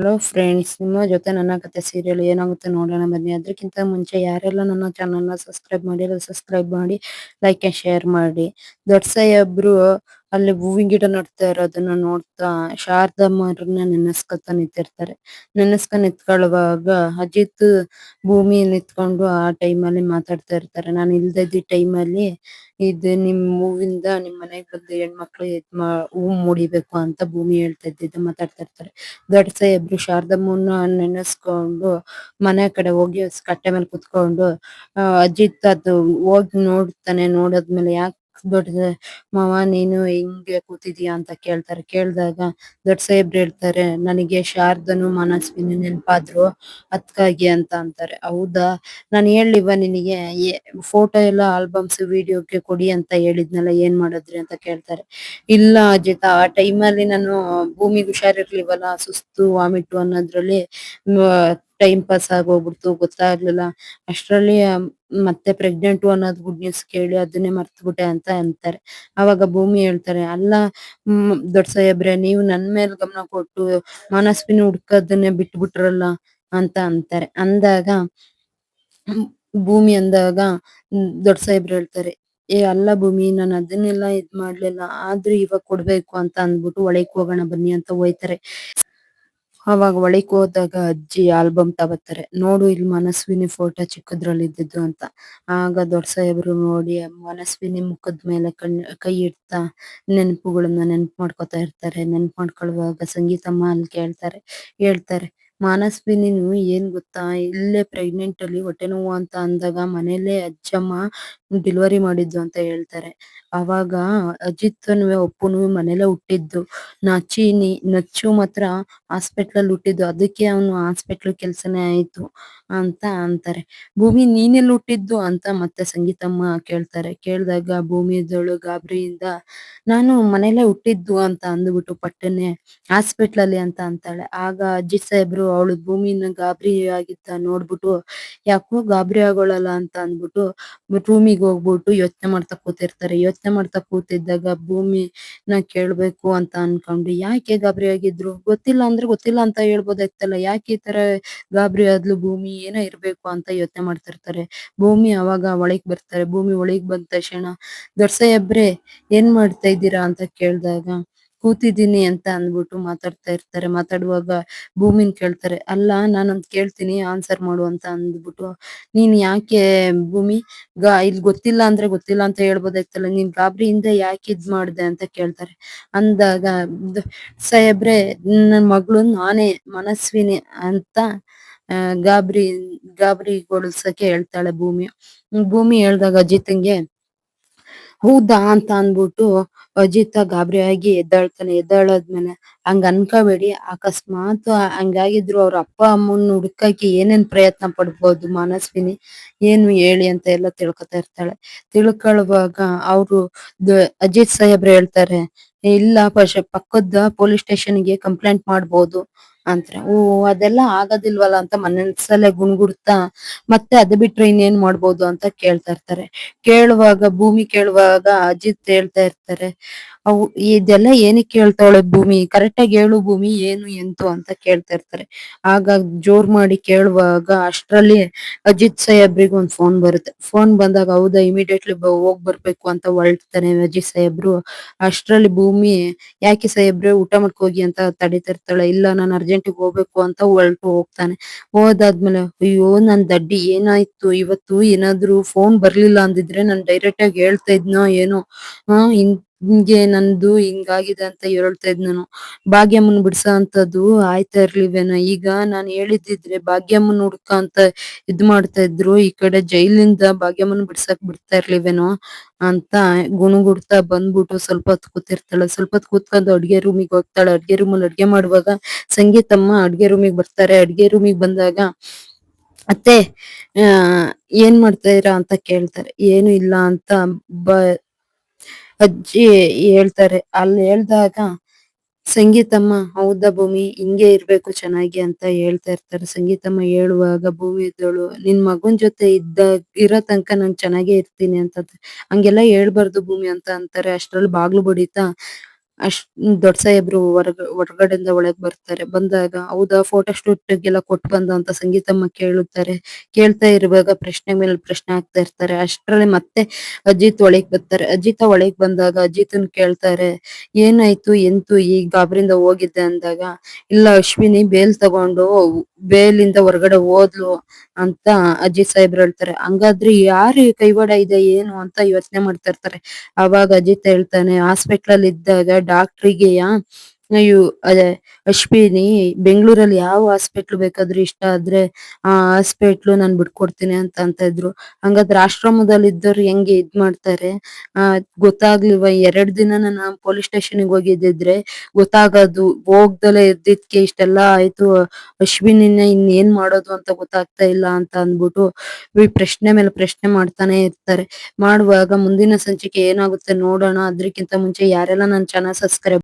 Hello friends ನಿಮ್ಮ ಜೊತೆ ನನ್ನ ಕತೆ ಸೀರಿಯಲ್ ಏನಾಗುತ್ತೆ ನೋಡೋಣ ಬನ್ನಿ. ಅದಕ್ಕಿಂತ ಮುಂಚೆ ಯಾರೆಲ್ಲ ನನ್ನ ಚಾನಲ್ ಸಬ್ಸ್ಕ್ರೈಬ್ ಮಾಡಿಲ್ಲ ಸಬ್ಸ್ಕ್ರೈಬ್ ಮಾಡಿ ಲೈಕ್ ಅಂಡ್ ಶೇರ್ ಮಾಡಿ. ದೊಡ್ಡ ಸಾಹೇಬ್ರು ಅಲ್ಲಿ ಹೂವಿನ ಗಿಡ ನಡ್ತಾ ಇರೋದನ್ನ ನೋಡ್ತಾ ಶಾರದಮ್ಮರನ್ನ ನೆನೆಸ್ಕೊತಾ ನಿಂತಿರ್ತಾರೆ. ನೆನೆಸ್ಕೊ ನಿಂತ್ಕೊಳ್ಳುವಾಗ ಅಜಿತ್ ಭೂಮಿ ನಿಂತ್ಕೊಂಡು ಆ ಟೈಮ್ ಅಲ್ಲಿ ಮಾತಾಡ್ತಾ ಇರ್ತಾರೆ. ನಾನು ಇಲ್ದೆ ಇದ್ದ ಟೈಮ್ ಅಲ್ಲಿ ಇದು ನಿಮ್ ಹೂವಿಂದ ನಿಮ್ ಮನೆಗ್ ಬಂದು ಹೆಣ್ಮಕ್ಳು ಹೂ ಮುಡಿಬೇಕು ಅಂತ ಭೂಮಿ ಹೇಳ್ತಾ ಇದ್ದಿದ್ದು ಮಾತಾಡ್ತಾ ಇರ್ತಾರೆ. ದೊಡ್ಡ ಸಾಹೇಬ್ರು ಶಾರದಮ್ಮನ ನೆನೆಸ್ಕೊಂಡು ಮನೆ ಕಡೆ ಹೋಗಿ ಕಟ್ಟೆ ಮೇಲೆ ಕುತ್ಕೊಂಡು ಅಜಿತ್ ಅದು ಹೋಗಿ ನೋಡ್ತಾನೆ ನೋಡಾದ್ಮೇಲೆ ಯಾಕ್ ದೊಡ್ಡ ಮಾವ, ನೀನು ಹಿಂಗೆ ಕೂತಿದೀಯ? ಅಂತ ಕೇಳ್ತಾರೆ. ಕೇಳ್ದಾಗ ದೊಡ್ಡ ಸಾಹೇಬ್ರು ಹೇಳ್ತಾರೆ, ನನಗೆ ಶಾರದನು ಮನಸ್ವಿನಿ ನೆನಪಾದ್ರು, ಅದ್ಕಾಗಿ ಅಂತ ಅಂತಾರೆ. ಹೌದಾ? ನಾನ್ ಹೇಳಿವ ನಿನಗೆ ಫೋಟೋ ಎಲ್ಲ, ಆಲ್ಬಮ್ಸ್, ವಿಡಿಯೋಗೆ ಕೊಡಿ ಅಂತ ಹೇಳಿದ್ನಲ್ಲ, ಏನ್ ಮಾಡಿದ್ರಿ? ಅಂತ ಕೇಳ್ತಾರೆ. ಇಲ್ಲ ಅಜಿತ, ಆ ಟೈಮ್ ಅಲ್ಲಿ ನಾನು ಭೂಮಿಗೆ ಹುಷಾರ್ ಇರ್ಲಿಲ್ವಲ್ಲ ಸುಸ್ತು, ವಾಮಿಟ್ ಅನ್ನೋದ್ರಲ್ಲಿ ಟೈಮ್ ಪಾಸ್ ಆಗೋಗ್ಬಿಡ್ತು ಗೊತ್ತಾಗ್ಲಿಲ್ಲ ಅಷ್ಟರಲ್ಲಿ ಮತ್ತೆ ಪ್ರೆಗ್ನೆಂಟ್ ಅನ್ನೋದು ಗುಡ್ ನ್ಯೂಸ್ ಕೇಳಿ ಅದನ್ನೇ ಮರ್ತ್ ಬಿಟ್ಟೆ ಅಂತ ಅಂತಾರೆ. ಅವಾಗ ಭೂಮಿ ಹೇಳ್ತಾರೆ, ಅಲ್ಲ ದೊಡ್ಡ ಸಾಹೇಬ್ರೆ, ನೀವು ನನ್ ಮೇಲೆ ಗಮನ ಕೊಟ್ಟು ಮನಸ್ವಿನಿ ಹುಡ್ಕೋದನ್ನೇ ಬಿಟ್ಬಿಟ್ರಲ್ಲ ಅಂತ ಅಂತಾರೆ. ಅಂದಾಗ, ಭೂಮಿ ಅಂದಾಗ, ದೊಡ್ಡ ಸಾಹೇಬ್ರು ಹೇಳ್ತಾರೆ, ಏ, ಅಲ್ಲ ಭೂಮಿ, ನಾನ್ ಅದನ್ನೆಲ್ಲ ಇದ್ ಮಾಡ್ಲಿಲ್ಲ, ಆದ್ರೂ ಇವಾಗ ಕೊಡ್ಬೇಕು ಅಂತ ಅಂದ್ಬಿಟ್ಟು ಒಳಗ್ ಹೋಗೋಣ ಬನ್ನಿ ಅಂತ ಹೋಯ್ತಾರೆ ಅವಾಗ ಒಳಕ್ ಹೋದಾಗ ಅಜ್ಜಿ ಆಲ್ಬಮ್ ತಗೋತಾರೆ. ನೋಡು ಇಲ್ಲಿ ಮನಸ್ವಿನಿ ಫೋಟೋ ಚಿಕ್ಕದ್ರಲ್ಲಿ ಇದ್ದಿದ್ದು ಅಂತ. ಆಗ ದೊಡ್ಡ ಸಾಹೇಬ್ರು ನೋಡಿ ಮನಸ್ವಿನಿ ಮುಖದ ಮೇಲೆ ಕಣ್, ಕೈ ಇಡ್ತಾ ನೆನಪುಗಳನ್ನ ನೆನಪು ಮಾಡ್ಕೊತಾ ಇರ್ತಾರೆ. ನೆನಪು ಮಾಡ್ಕೊಳ್ಳುವಾಗ ಸಂಗೀತಮ್ಮ ಅಲ್ಲಿ ಕೇಳ್ತಾರೆ, ಹೇಳ್ತಾರೆ. ಮನಸ್ವಿನಿನು ಏನ್ ಗೊತ್ತಾ, ಇಲ್ಲೇ ಪ್ರೆಗ್ನೆಂಟ್ ಅಲ್ಲಿ ಹೊಟ್ಟೆ ನೋವು ಅಂತ ಅಂದಾಗ ಮನೇಲೆ ಅಜ್ಜಮ್ಮ ಡೆಲಿವರಿ ಮಾಡಿದ್ದು ಅಂತ ಹೇಳ್ತಾರೆ. ಅವಾಗ ಅಜಿತ್ನು ಅಪ್ಪುನು ಮನೇಲೆ ಹುಟ್ಟಿದ್ದು. ನಚಿನಿ ನಚ್ಚು ಮಾತ್ರ ಹಾಸ್ಪಿಟಲ್ ಅಲ್ಲಿ ಹುಟ್ಟಿದ್ದು. ಅದಕ್ಕೆ ಅವನು ಹಾಸ್ಪಿಟಲ್ ಕೆಲ್ಸನೇ ಆಯ್ತು ಅಂತ ಅಂತಾರೆ. ಭೂಮಿ ನೀನೆಲ್ಲಿ ಹುಟ್ಟಿದ್ದು ಅಂತ ಮತ್ತೆ ಸಂಗೀತಮ್ಮ ಕೇಳ್ತಾರೆ. ಕೇಳಿದಾಗ ಭೂಮಿ ಇದ್ದೋಳು ಗಾಬರಿಯಿಂದ, ನಾನು ಮನೇಲೆ ಹುಟ್ಟಿದ್ದು ಅಂತ ಅಂದ್ಬಿಟ್ಟು ಪಟ್ಟನೆ ಹಾಸ್ಪಿಟಲ್ ಅಲ್ಲಿ ಅಂತ ಅಂತಾಳೆ. ಆಗ ಅಜ್ಜಿ ಸಾಹೇಬ್ರು ಅವಳು ಭೂಮಿನ ಗಾಬರಿ ಆಗಿದ್ದ ನೋಡ್ಬಿಟ್ಟು, ಯಾಕೋ ಗಾಬರಿ ಆಗೋಳಲ್ಲ ಅಂತ ಅಂದ್ಬಿಟ್ಟು ರೂಮಿಗೆ ಹೋಗ್ಬಿಟ್ಟು ಯೋಚನೆ ಮಾಡ್ತಾ ಕೂತಿರ್ತಾರೆ. ಯೋಚನೆ ಮಾಡ್ತಾ ಕೂತಿದ್ದಾಗ ಭೂಮಿ ನ ಕೇಳ್ಬೇಕು ಅಂತ ಅನ್ಕೊಂಡು ಯಾಕೆ ಗಾಬರಿ ಆಗಿದ್ರು? ಗೊತ್ತಿಲ್ಲ ಅಂದ್ರೆ ಗೊತ್ತಿಲ್ಲ ಅಂತ ಹೇಳ್ಬೋದಾಯ್ತಲ್ಲ. ಯಾಕೆ ಈ ತರ ಗಾಬರಿ ಆದ್ಲು ಭೂಮಿ ಏನೋ ಇರ್ಬೇಕು ಅಂತ ಯೋಚನೆ ಮಾಡ್ತಿರ್ತಾರೆ. ಭೂಮಿ ಅವಾಗ ಒಳಗ್ ಬರ್ತಾರೆ. ಭೂಮಿ ಒಳಗ್ ಬಂದ ತಕ್ಷಣ ದೊಡ್ಡ ಸಾಹೇಬ್ರೆ ಏನ್ ಮಾಡ್ತಾ ಇದ್ದೀರಾ? ಅಂತ ಕೇಳ್ದಾಗ ಕೂತಿದ್ದೀನಿ ಅಂತ ಅಂದ್ಬಿಟ್ಟು ಮಾತಾಡ್ತಾ ಇರ್ತಾರೆ. ಮಾತಾಡುವಾಗ ಭೂಮಿನ್ ಕೇಳ್ತಾರೆ, ಅಲ್ಲ, ನಾನೊಂದ್ ಕೇಳ್ತೀನಿ ಆನ್ಸರ್ ಮಾಡು ಅಂತ ಅಂದ್ಬಿಟ್ಟು, ನೀನ್ ಯಾಕೆ ಭೂಮಿ, ಗಾ, ಇಲ್ ಗೊತ್ತಿಲ್ಲ ಅಂದ್ರೆ ಗೊತ್ತಿಲ್ಲ ಅಂತ ಹೇಳ್ಬೋದಾಯ್ತಲ್ಲ, ನೀನ್ ಗಾಬರಿಯಿಂದ ಯಾಕೆ ಇದ್ ಮಾಡ್ದೆ ಅಂತ ಕೇಳ್ತಾರೆ. ಅಂದಾಗ ಸಾಹೇಬ್ರೆ, ನನ್ ಮಗಳು ನಾನೇ ಮನಸ್ವಿನಿ ಅಂತ ಗಾಬರಿ ಗಾಬರಿ, ಗಾಬರಿಗೊಳಿಸಕ್ಕೆ ಹೇಳ್ತಾಳೆ ಭೂಮಿ. ಭೂಮಿ ಹೇಳ್ದಾಗ ಅಜಿತ್ಗೆ ಹೌದಾ ಅಂತ ಅಂದ್ಬಿಟ್ಟು ಅಜಿತ ಗಾಬರಿಯಾಗಿ ಎದ್ದಾಳ್ತಾನೆ. ಎದ್ದಾಳದ್ಮೇಲೆ ಹಂಗ ಅನ್ಕೋಬೇಡಿ. ಅಕಸ್ಮಾತ್ ಹಂಗಾಗಿದ್ರು ಅವ್ರ ಅಪ್ಪ ಅಮ್ಮನ್ ಹುಡ್ಕಕ್ಕೆ ಏನೇನ್ ಪ್ರಯತ್ನ ಪಡ್ಬೋದು ಮನಸ್ವಿನಿ? ಏನು ಹೇಳಿ ಅಂತ ಎಲ್ಲ ತಿಳ್ಕೊತಾ ಇರ್ತಾಳೆ. ತಿಳ್ಕೊಳ್ಳುವಾಗ ಅವರು ಅಜಿತ್ ಸಾಹೇಬ್ರು ಹೇಳ್ತಾರೆ, ಇಲ್ಲ ಪಶ, ಪಕ್ಕದ ಪೊಲೀಸ್ ಸ್ಟೇಷನ್ಗೆ ಕಂಪ್ಲೇಂಟ್ ಮಾಡ್ಬೋದು. ಅಂತಾರೆ. ಓ, ಅದೆಲ್ಲ ಆಗೋದಿಲ್ವಲ್ಲ ಅಂತ ಮನಸ್ಸಲ್ಲೇ ಗುಣ್ಗುಡ್ತಾ, ಮತ್ತೆ ಅದ್ ಬಿಟ್ರೆ ಇನ್ನೇನ್ ಮಾಡ್ಬೋದು ಅಂತ ಕೇಳ್ತಾ ಇರ್ತಾರೆ. ಕೇಳುವಾಗ, ಭೂಮಿ ಕೇಳುವಾಗ ಅಜಿತ್ ಹೇಳ್ತಾ ಇರ್ತಾರೆ ಅವು ಇದೆಲ್ಲ ಏನಕ್ಕೆ ಕೇಳ್ತಾಳೆ ಭೂಮಿ? ಕರೆಕ್ಟ್ ಆಗಿ ಹೇಳು ಭೂಮಿ ಏನು, ಎಂತು ಅಂತ ಕೇಳ್ತಾ ಇರ್ತಾರೆ. ಆಗ ಜೋರ್ ಮಾಡಿ ಕೇಳುವಾಗ ಅಷ್ಟರಲ್ಲಿ ಅಜಿತ್ ಸಾಹೇಬ್ರಿಗೆ ಒಂದ್ ಫೋನ್ ಬರುತ್ತೆ. ಫೋನ್ ಬಂದಾಗ, ಹೌದಾ ಇಮಿಡಿಯೇಟ್ಲಿ ಹೋಗ್ ಬರ್ಬೇಕು ಅಂತ ಹೊರಡ್ತಾನೆ ಅಜಿತ್ ಸಾಹೇಬ್ರು ಅಷ್ಟರಲ್ಲಿ ಭೂಮಿ, ಯಾಕೆ ಸಾಹೇಬ್ರೆ ಊಟ ಮಾಡ್ಕೋಗಿ ಅಂತ ತಡಿತಾ ಇರ್ತಾಳೆ. ಇಲ್ಲ, ನಾನು ಅರ್ಜೆಂಟಿಗೆ ಹೋಗ್ಬೇಕು ಅಂತ ಹೊರಟು ಹೋಗ್ತಾನೆ. ಹೋದಾದ್ಮೇಲೆ, ಅಯ್ಯೋ, ನನ್ ದಡ್ಡಿ ಏನಾಯ್ತು? ಇವತ್ತು ಏನಾದ್ರು ಫೋನ್ ಬರ್ಲಿಲ್ಲ ಅಂದಿದ್ರೆ ನಾನ್ ಡೈರೆಕ್ಟ್ ಆಗಿ ಹೇಳ್ತಾ ಇದ್ನೋ, ಏನೋ? ಆ ಹಿಂಗೆ ನಂದು ಹಿಂಗಾಗಿದೆ ಅಂತ ಹೇಳ್ತಾ ಇದ್ನೋ ಭಾಗ್ಯಮ್ಮನ್ ಬಿಡ್ಸೋ ಅಂತದ್ದು ಆಯ್ತಾ ಇರ್ಲಿವೇನೋ ಈಗ ನಾನ್ ಹೇಳಿದಿದ್ರೆ ಭಾಗ್ಯಮ್ಮನ್ ಹುಡ್ಕ ಅಂತ ಇದ್ ಮಾಡ್ತಾ ಇದ್ರು, ಈ ಕಡೆ ಜೈಲಿಂದ ಭಾಗ್ಯಮ್ಮನ್ ಬಿಡ್ಸಕ್ ಬಿಡ್ತಾ ಇರ್ಲಿವೇನೋ ಅಂತ ಗುಣಗುಡ್ತಾ ಬಂದ್ಬಿಟ್ಟು ಸ್ವಲ್ಪ ಹೊತ್ತು ಕೂತಿರ್ತಾಳೆ. ಸ್ವಲ್ಪ ಹೊತ್ತು ಕೂತ್ಕೊಂಡು ಅಡ್ಗೆ ರೂಮಿಗೆ ಹೋಗ್ತಾಳೆ. ಅಡ್ಗೆ ರೂಮಲ್ಲಿ ಅಡ್ಗೆ ಮಾಡುವಾಗ ಸಂಗೀತಮ್ಮ ಅಡ್ಗೆ ರೂಮಿಗೆ ಬರ್ತಾರೆ. ಅಡ್ಗೆ ರೂಮಿಗೆ ಬಂದಾಗ, ಅತ್ತೆ, ಆ, ಏನ್ ಮಾಡ್ತಾ ಇರ? ಅಂತ ಕೇಳ್ತಾರೆ. ಏನು ಇಲ್ಲ ಅಂತ ಬ ಅಜ್ಜಿ ಹೇಳ್ತಾರೆ. ಅಲ್ಲಿ ಹೇಳ್ದಾಗ, ಸಂಗೀತಮ್ಮ, ಹೌದಾ ಭೂಮಿ? ಹಿಂಗೆ ಇರ್ಬೇಕು ಚೆನ್ನಾಗಿ ಅಂತ ಹೇಳ್ತಾ ಇರ್ತಾರೆ. ಸಂಗೀತಮ್ಮ ಹೇಳುವಾಗ, ಭೂಮಿ ಇದ್ದಳು. ನಿನ್ ಮಗನ್ ಜೊತೆ ಇದ್ದ, ಇರೋ ತನಕ ನಾನ್ ಚೆನ್ನಾಗೇ ಇರ್ತೀನಿ ಅಂತ ಹಂಗೆಲ್ಲಾ ಹೇಳ್ಬಾರ್ದು ಭೂಮಿ ಅಂತ ಅಂತಾರೆ. ಅಷ್ಟ್ರಲ್ಲಿ ಬಾಗ್ಲು ಬಡಿತಾ ಅಷ್ಟ್ ದೊಡ್ಡ ಸಾಹೇಬ್ರು ಹೊರಗ, ಹೊರಗಡೆಯಿಂದ ಒಳಗ್ ಬರ್ತಾರೆ. ಬಂದಾಗ ಹೌದಾ ಫೋಟೋ ಶೂಟ್ ಗೆಲ್ಲ ಕೊಟ್ ಬಂದ ಅಂತ ಸಂಗೀತಮ್ಮ ಕೇಳುತ್ತಾರೆ. ಕೇಳ್ತಾ ಇರುವಾಗ ಪ್ರಶ್ನೆ ಮೇಲೆ ಪ್ರಶ್ನೆ ಹಾಕ್ತಾ ಇರ್ತಾರೆ. ಅಷ್ಟರಲ್ಲಿ ಮತ್ತೆ ಅಜಿತ್ ಒಳಗ್ ಬರ್ತಾರೆ. ಅಜಿತ ಒಳಗ್ ಬಂದಾಗ ಅಜಿತನ್ ಕೇಳ್ತಾರೆ, ಏನಾಯ್ತು, ಎಂತು ಈ ಗಾಬರಿಯಿಂದ ಹೋಗಿದ್ದೆ ಅಂದಾಗ, ಇಲ್ಲ ಅಶ್ವಿನಿ ಬೇಲ್ ತಗೊಂಡು ಬೇಲಿಂದ ಹೊರಗಡೆ ಹೋದ್ಲು ಅಂತ ಅಜಿತ್ ಸಾಹೇಬ್ರು ಹೇಳ್ತಾರೆ. ಹಂಗಾದ್ರೆ ಯಾರು ಕೈವಾಡ ಇದೆ, ಏನು ಅಂತ ಯೋಚನೆ ಮಾಡ್ತಾ ಇರ್ತಾರೆ. ಅವಾಗ ಅಜಿತ್ ಹೇಳ್ತಾನೆ ಹಾಸ್ಪಿಟಲ್ ಅಲ್ಲಿ ಇದ್ದಾಗ ಡಾಕ್ಟರಿಗೆಯ ಇವ್ ಅದೇ ಅಶ್ವಿನಿ, ಬೆಂಗಳೂರಲ್ಲಿ ಯಾವ ಹಾಸ್ಪಿಟಲ್ ಬೇಕಾದ್ರೂ ಇಷ್ಟ ಆದ್ರೆ ಆ ಹಾಸ್ಪಿಟಲ್ ನಾನ್ ಬಿಟ್ಕೊಡ್ತೀನಿ ಅಂತ ಅಂತ ಇದ್ರು ಹಂಗಾದ್ರೆ ಆಶ್ರಮದಲ್ಲಿ ಇದ್ದವ್ರು ಹೆಂಗೆ ಇದ್ ಮಾಡ್ತಾರೆ? ಆ ಗೊತ್ತಾಗ್ಲಿವ ಎರಡ್ ದಿನ ನಾನು ಪೊಲೀಸ್ ಸ್ಟೇಷನ್ಗೆ ಹೋಗಿದ್ದಿದ್ರೆ ಗೊತ್ತಾಗೋದು. ಹೋಗ್ದಲೇ ಇದ್ದಿದ್ಕೆ ಇಷ್ಟೆಲ್ಲಾ ಆಯ್ತು. ಅಶ್ವಿನಿನ ಇನ್ನೇನ್ ಮಾಡೋದು ಅಂತ ಗೊತ್ತಾಗ್ತಾ ಇಲ್ಲ ಅಂತ ಅಂದ್ಬಿಟ್ಟು ಈ ಪ್ರಶ್ನೆ ಮೇಲೆ ಪ್ರಶ್ನೆ ಮಾಡ್ತಾನೆ ಇರ್ತಾರೆ. ಮಾಡುವಾಗ ಮುಂದಿನ ಸಂಚಿಕೆ ಏನಾಗುತ್ತೆ ನೋಡೋಣ. ಅದ್ರಕ್ಕಿಂತ ಮುಂಚೆ ಯಾರೆಲ್ಲ ನನ್ ಚಾನೆಲ್ ಸಬ್ಸ್ಕ್ರೈಬ್